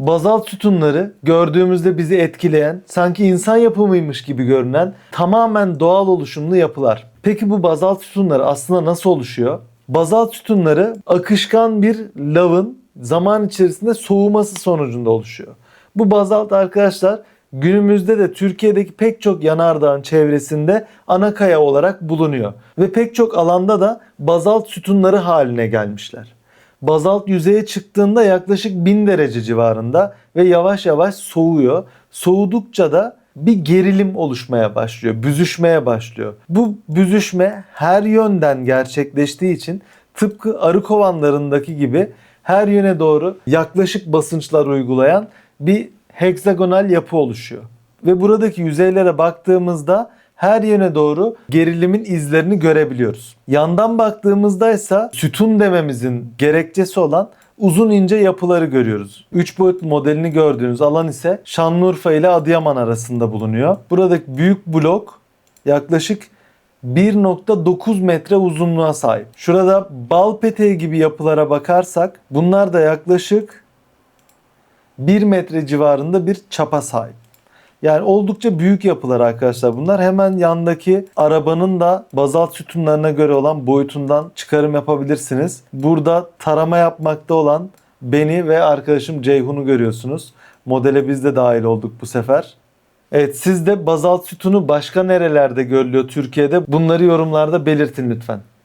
Bazalt sütunları gördüğümüzde bizi etkileyen, sanki insan yapımıymış gibi görünen tamamen doğal oluşumlu yapılar. Peki bu bazalt sütunları aslında nasıl oluşuyor? Bazalt sütunları akışkan bir lavın zaman içerisinde soğuması sonucunda oluşuyor. Bu bazalt arkadaşlar günümüzde de Türkiye'deki pek çok yanardağın çevresinde ana kaya olarak bulunuyor. Ve pek çok alanda da bazalt sütunları haline gelmişler. Bazalt yüzeye çıktığında yaklaşık 1000 derece civarında ve yavaş yavaş soğuyor. Soğudukça da bir gerilim oluşmaya başlıyor, büzüşmeye başlıyor. Bu büzüşme her yönden gerçekleştiği için tıpkı arı kovanlarındaki gibi her yöne doğru yaklaşık basınçlar uygulayan bir heksagonal yapı oluşuyor. Ve buradaki yüzeylere baktığımızda her yöne doğru gerilimin izlerini görebiliyoruz. Yandan baktığımızda ise sütun dememizin gerekçesi olan uzun ince yapıları görüyoruz. 3 boyutlu modelini gördüğünüz alan ise Şanlıurfa ile Adıyaman arasında bulunuyor. Buradaki büyük blok yaklaşık 1.9 metre uzunluğa sahip. Şurada bal peteği gibi yapılara bakarsak bunlar da yaklaşık 1 metre civarında bir çapa sahip. Yani oldukça büyük yapılar arkadaşlar bunlar. Hemen yandaki arabanın da bazalt sütunlarına göre olan boyutundan çıkarım yapabilirsiniz. Burada tarama yapmakta olan beni ve arkadaşım Ceyhun'u görüyorsunuz. Modele biz de dahil olduk bu sefer. Evet siz de bazalt sütunu başka nerelerde görülüyor Türkiye'de? Bunları yorumlarda belirtin lütfen.